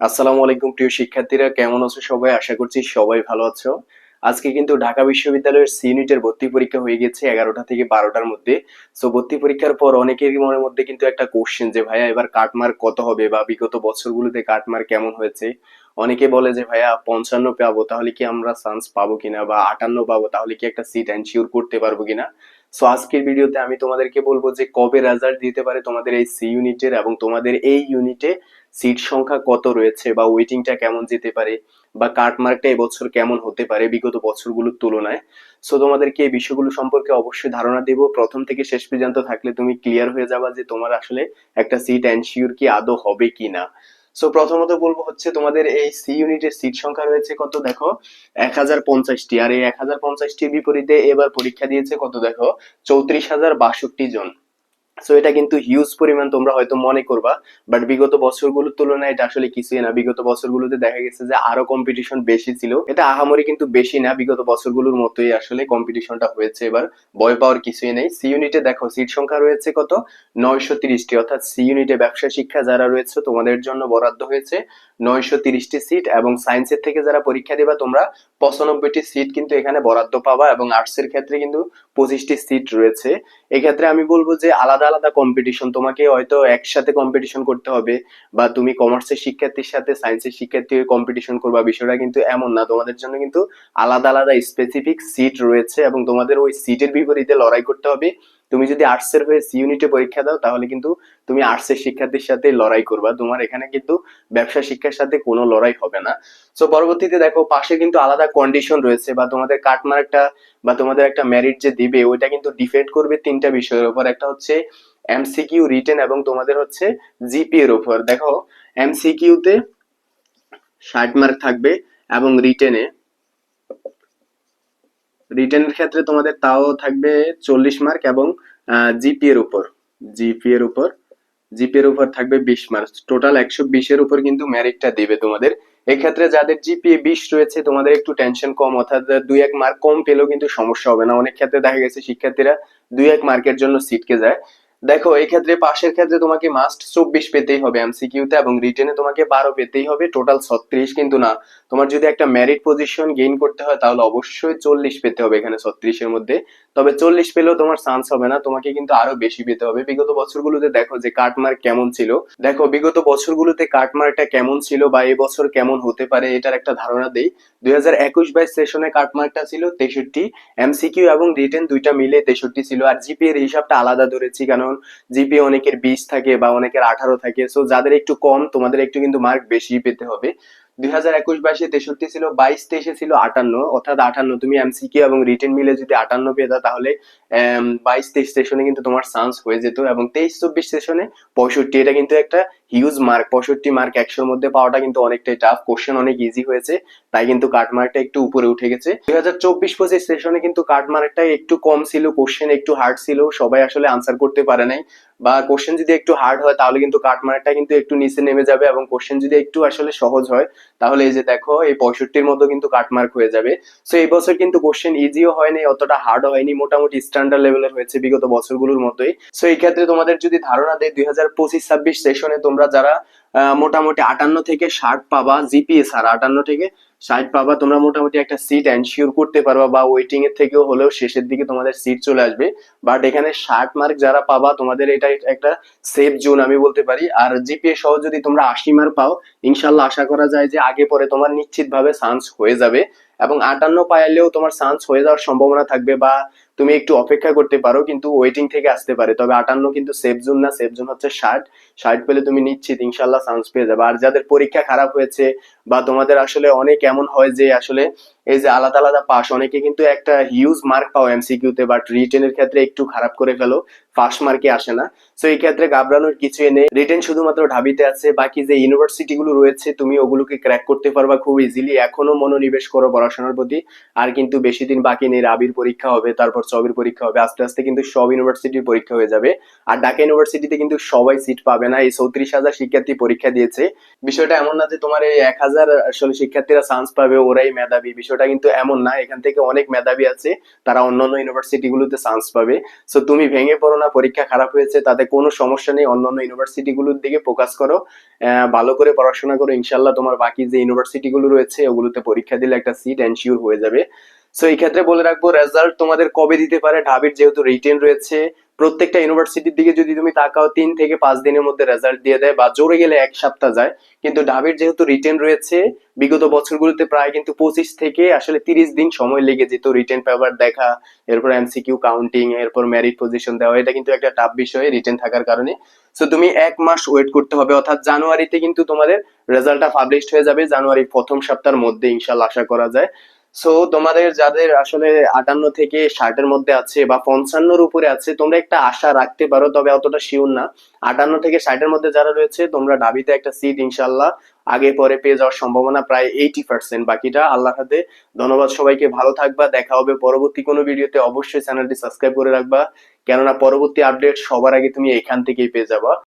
আসসালামু আলাইকুম, প্রিয় শিক্ষার্থীরা। কেমন আছো সবাই? আশা করছি সবাই ভালো আছো। আজকে কিন্তু ঢাকা বিশ্ববিদ্যালয়ের সি ইউনিটের ভর্তি পরীক্ষা হয়ে গেছে এগারোটা থেকে বারোটার মধ্যে। সো ভর্তি পরীক্ষার পর অনেকেরই মনের মধ্যে কিন্তু একটা কোশ্চেন যে, ভাইয়া, এবার কাটমার্ক কত হবে বা বিগত বছরগুলোতে কাটমার্ক কেমন হয়েছে? অনেকে বলে যে, ভাইয়া, পঞ্চান্ন পাবো, তাহলে কি আমরা চান্স পাবো কিনা? বা আটান্ন পাবো, তাহলে কি একটা সিট এনশিওর করতে পারব কিনা? সো আজকের ভিডিওতে আমি তোমাদেরকে বলব যে, কবে রেজাল্ট দিতে পারে তোমাদের এই সি ইউনিটের এবং তোমাদের এই ইউনিটে সিট সংখ্যা কত রয়েছে বা ওয়েটিংটা কেমন যেতে পারে বা কাটমার্কটা এবছর কেমন হতে পারে বিগত বছরগুলোর তুলনায়। সো তোমাদেরকে এই বিষয়গুলো সম্পর্কে অবশ্যই ধারণা দেব। প্রথম থেকে শেষ পর্যন্ত থাকলে তুমি ক্লিয়ার হয়ে যাবা যে তোমার আসলে একটা সিট এনশিওর কি আদৌ হবে কি না সো প্রথমত বলব হচ্ছে তোমাদের এই সি ইউনিটের সিট সংখ্যা রয়েছে কত দেখো? এক হাজার পঞ্চাশটি। আর এই এক হাজার পঞ্চাশটির বিপরীতে এবার পরীক্ষা দিয়েছে কত দেখো? চৌত্রিশ হাজার বাষট্টি জন। সো এটা কিন্তু হিউজ পরিমাণ তোমরা হয়তো মনে করবা বাট বিগত বছরগুলোর তুলনায় এটা আসলে কিছুই না। বিগত বছরগুলোতে দেখা গেছে যে আরও কম্পিটিশন বেশি ছিল। এটা আহামরি কিন্তু বেশি না, বিগত বছরগুলোর মতোই আসলে কম্পিটিশনটা হয়েছে এবার। ভয় পাওয়ার কিছুই নেই। সি ইউনিটে দেখো সিট সংখ্যা রয়েছে কত? নয়শো তিরিশটি। অর্থাৎ সি ইউনিটে ব্যবসা শিক্ষা যারা রয়েছে, তোমাদের জন্য বরাদ্দ হয়েছে নয়শো তিরিশটি সিট এবং সায়েন্সের থেকে যারা পরীক্ষা দেবা, তোমরা পঁচানব্বইটি সিট কিন্তু এখানে বরাদ্দ পাবা এবং আর্টসের ক্ষেত্রে কিন্তু পঁচিশটি সিট রয়েছে। এক্ষেত্রে আমি বলব যে আলাদা আলাদা কম্পিটিশন তোমাকে হয়তো একসাথে কম্পিটিশন করতে হবে বা তুমি কমার্সের শিক্ষার্থীর সাথে সায়েন্সের শিক্ষার্থী কম্পিটিশন করবা, বিষয়টা কিন্তু এমন না। তোমাদের জন্য কিন্তু আলাদা আলাদা স্পেসিফিক সিট রয়েছে এবং তোমাদের ওই সিটের বিপরীতে লড়াই করতে হবে। তুমি যদি আর্টস এর হয়ে সি ইউনিটে পরীক্ষা দাও, তাহলে কিন্তু তুমি আর্টস এর শিক্ষার্থীর সাথে লড়াই করবা। তোমার এখানে কিন্তু ব্যবসা শিক্ষার সাথে কোনো লড়াই হবে না। সো পরবর্তীতে দেখো, পাশে কিন্তু আলাদা কন্ডিশন রয়েছে বা তোমাদের কাটমার্কটা বা তোমাদের একটা মেরিট যে দিবে, ওইটা কিন্তু ডিফেন্ড করবে তিনটা বিষয়ের উপর। একটা হচ্ছে এমসিকিউ রিটেন এবং তোমাদের হচ্ছে জিপি এর উপর। দেখো এমসিকিউতে ষাট মার্ক থাকবে এবং রিটেনে রিটেনের ক্ষেত্রে তোমাদের তাও থাকবে চল্লিশ মার্ক এবং জিপি এর উপর। জিপি এর উপর। জিপি এর উপর থাকবে বিশ মার্কস টোটাল একশো বিশের উপর কিন্তু মেরিটটা দেবে তোমাদের। এক্ষেত্রে যাদের জিপিএ বিশ রয়েছে, তোমাদের একটু টেনশন কম। অর্থাৎ দুই এক মার্ক কম পেলেও কিন্তু সমস্যা হবে না। অনেক ক্ষেত্রে দেখা গেছে শিক্ষার্থীরা দুই এক মার্কের জন্য সিটকে যায়। দেখো, এই ক্ষেত্রে পাশের ক্ষেত্রে তোমাকে মাস্ট চব্বিশ পেতেই হবে এমসিকিউতে এবং রিটেনে তোমাকে বারো পেতেই হবে টোটাল ছত্রিশ কিন্তু না। তোমার যদি একটা মেরিট পজিশন গেইন করতে হয়, তাহলে অবশ্যই চল্লিশ পেতে হবে এখানে ছত্রিশের মধ্যে। তবে চল্লিশ পেলেও তোমার চান্স হবে না, তোমাকে কিন্তু আরও বেশি পেতে হবে। বিগত বছরগুলোতে দেখো যে কাটমার্ক কেমন ছিল। দেখো, বিগত বছরগুলোতে কাটমার্কটা কেমন ছিল বা এবছর কেমন হতে পারে এটার একটা ধারণা দেই। দুই হাজার একুশ বাইশ সেশনে কাটমার্কটা ছিল তেষট্টি। এমসিকিউ এবং রিটেন দুইটা মিলে তেষট্টি ছিল। আর জিপি এর হিসাবটা আলাদা ধরেছি কারণ জিপি অনেকের বিশ থাকে বা অনেকের আঠারো থাকে। সো যাদের একটু কম, তোমাদের একটু কিন্তু মার্ক বেশি পেতে হবে। দুই হাজার তেষট্টি ছিল, বাইশ তেইশে ছিল আটান্ন, অর্থাৎ আটান্ন। তুমি এবং রিটেন মিলে যদি আটান্ন পেতা তাহলে বাইশ তেইশ সেশনে কিন্তু তোমার চান্স হয়ে যেত এবং তেইশ চব্বিশ সেশনে পঁয়ষট্টি, এটা কিন্তু একটা হিউজ মার্ক পঁয়ষট্টি মার্ক একশোর মধ্যে পাওয়াটা কিন্তু অনেকটাই টাফ কোশ্চেন অনেক ইজি হয়েছে, তাই কিন্তু কাট মার্কটা একটু উপরে উঠে গেছে। দুই হাজার চব্বিশ পঁচিশ সেশনে কিন্তু কাট মার্কটা একটু কম ছিল কোশ্চেন একটু হার্ড ছিল, সবাই আসলে আনসার করতে পারে নাই। বা কোশ্চেন যদি একটু হার্ড হয়, তাহলে কিন্তু কাট মার্কটা কিন্তু একটু নিচে নেমে যাবে এবং কোশ্চেন যদি একটু আসলে সহজ হয়, তাহলে এই যে দেখো, এই পঁয়ষট্টির মতো কিন্তু কাটমার্ক হয়ে যাবে। সো এই বছর কিন্তু কোশ্চেন ইজিও হয়নি, অতটা হার্ড হয়নি, মোটামুটি স্ট্যান্ডার্ড লেভেলের হয়েছে বিগত বছরগুলোর মতোই। সো এই ক্ষেত্রে তোমাদের যদি ধারণা দেয়, দুই হাজার পঁচিশ, ছাব্বিশ সেশনে তোমরা যারা মোটামুটি আটান্ন থেকে ষাট পাবা জিপিএস আর আটান্ন থেকে ষাট পাবা, তোমরা মোটামুটি একটা সিট এনশিওর করতে পারবা বা ওয়েটিং এর থেকেও হলেও শেষের দিকে তোমাদের সিট চলে আসবে। বাট এখানে ষাট মার্ক যারা পাবা, তোমাদের এটা একটা সেফ জোন আমি বলতে পারি। আর জিপিএ সহ যদি তোমরা আশি মার্ক পাও, ইনশাল্লাহ আশা করা যায় যে আগে পরে তোমার নিশ্চিত ভাবে চান্স হয়ে যাবে। এবং আটান্ন পাইলেও তোমার চান্স হয়ে যাওয়ার সম্ভাবনা থাকবে বা তুমি একটু অপেক্ষা করতে পারো, কিন্তু ওয়েটিং থেকে আসতে পারে। তবে আটান্ন কিন্তু সেফ জোন না সেফ জোন হচ্ছে ষাট। ষাট পেলে তুমি নিশ্চিত ইনশাল্লাহ চান্স পেয়ে যাবে। আর যাদের পরীক্ষা খারাপ হয়েছে বা তোমাদের আসলে অনেক এমন হয় যে আসলে এই যে আলাদা আলাদা পাস অনেকে কিন্তু একটা হিউজ মার্ক পাও এমসিকিউতে বাট রিটেনের ক্ষেত্রে একটু খারাপ করে ফেলো ফার্স্ট মার্কে আসে না। সো এই ক্ষেত্রে ঘাবড়ানোর কিছুই নেই। রিটেন শুধুমাত্র ঢাবিতে আছে, বাকি যে ইউনিভার্সিটি গুলো রয়েছে, তুমি ওগুলোকে ক্র্যাক করতে পারবা খুব ইজিলি এখনও মনোনিবেশ করো পড়াশোনার প্রতি, আর কিন্তু বেশি দিন বাকি নেই, রাবির পরীক্ষা হবে, তারপর চবির পরীক্ষা হবে, আস্তে আস্তে কিন্তু সব ইউনিভার্সিটির পরীক্ষা হয়ে যাবে। আর ঢাকা ইউনিভার্সিটিতে কিন্তু সবাই সিট পাবে না, এই চৌত্রিশ হাজার শিক্ষার্থী পরীক্ষা দিয়েছে। বিষয়টা এমন না যে তোমার এই এক হাজার আসলে শিক্ষার্থীরা চান্স পাবে, ওরাই মেধাবী, বিষয়টা বিষয়টা কিন্তু এমন না। এখান থেকে অনেক মেধাবী আছে, তারা অন্যান্য ইউনিভার্সিটিগুলোতে চান্স পাবে। সো তুমি ভেঙে পড়ো না, পরীক্ষা খারাপ হয়েছে, তাতে কোনো সমস্যা নেই। অন্যান্য ইউনিভার্সিটিগুলোর দিকে ফোকাস করো। ভালো করে পড়াশোনা করো। ইনশাল্লাহ তোমার বাকি যে ইউনিভার্সিটিগুলো রয়েছে, ওগুলোতে পরীক্ষা দিলে একটা সিট এনশিওর হয়ে যাবে। সো এই ক্ষেত্রে বলে রাখব রেজাল্ট তোমাদের কবে দিতে পারে? ঢাবির যেহেতু রিটেন রয়েছে, প্রত্যেকটা ইউনিভার্সিটির দিকে যদি তুমি তাকাও, তিন থেকে পাঁচ দিনের মধ্যে রেজাল্ট দিয়ে দেয় বা জোরে গেলে এক সপ্তাহ যায়। কিন্তু ঢাবির যেহেতু রিটেন রয়েছে, বিগত বছরগুলোতে প্রায় কিন্তু পঁচিশ থেকে আসলে তিরিশ দিন সময় লেগে যেত রিটেন পেপার দেখা, এরপর এমসিকিউ কাউন্টিং এরপর মেরিট পজিশন দেওয়া, এটা কিন্তু একটা টাফ বিষয় রিটেন থাকার কারণে। সো তুমি এক মাস ওয়েট করতে হবে, অর্থাৎ জানুয়ারিতে কিন্তু তোমাদের রেজাল্টটা পাবলিশড হয়ে যাবে, জানুয়ারির প্রথম সপ্তাহের মধ্যে ইনশাল্লাহ আশা করা যায়। সো তোমাদের যাদের আসলে আটান্ন থেকে ষাটের মধ্যে আছে বা পঞ্চান্নর উপরে আছে, তোমরা একটা আশা রাখতে পারো, তবে অতটা শিওর না। আটান্ন থেকে ষাটের মধ্যে যারা রয়েছে, তোমরা ডাবিতে একটা সিট ইনশাল্লাহ আগে পরে পেয়ে যাওয়ার সম্ভাবনা প্রায় এইটি পার্সেন্ট বাকিটা। আল্লাহ হাতে ধন্যবাদ সবাইকে, ভালো থাকবা, দেখা হবে পরবর্তী কোনো ভিডিওতে অবশ্যই চ্যানেলটি সাবস্ক্রাইব করে রাখবা। কেননা পরবর্তী আপডেট সবার আগে তুমি এখান থেকেই পেয়ে যাবা।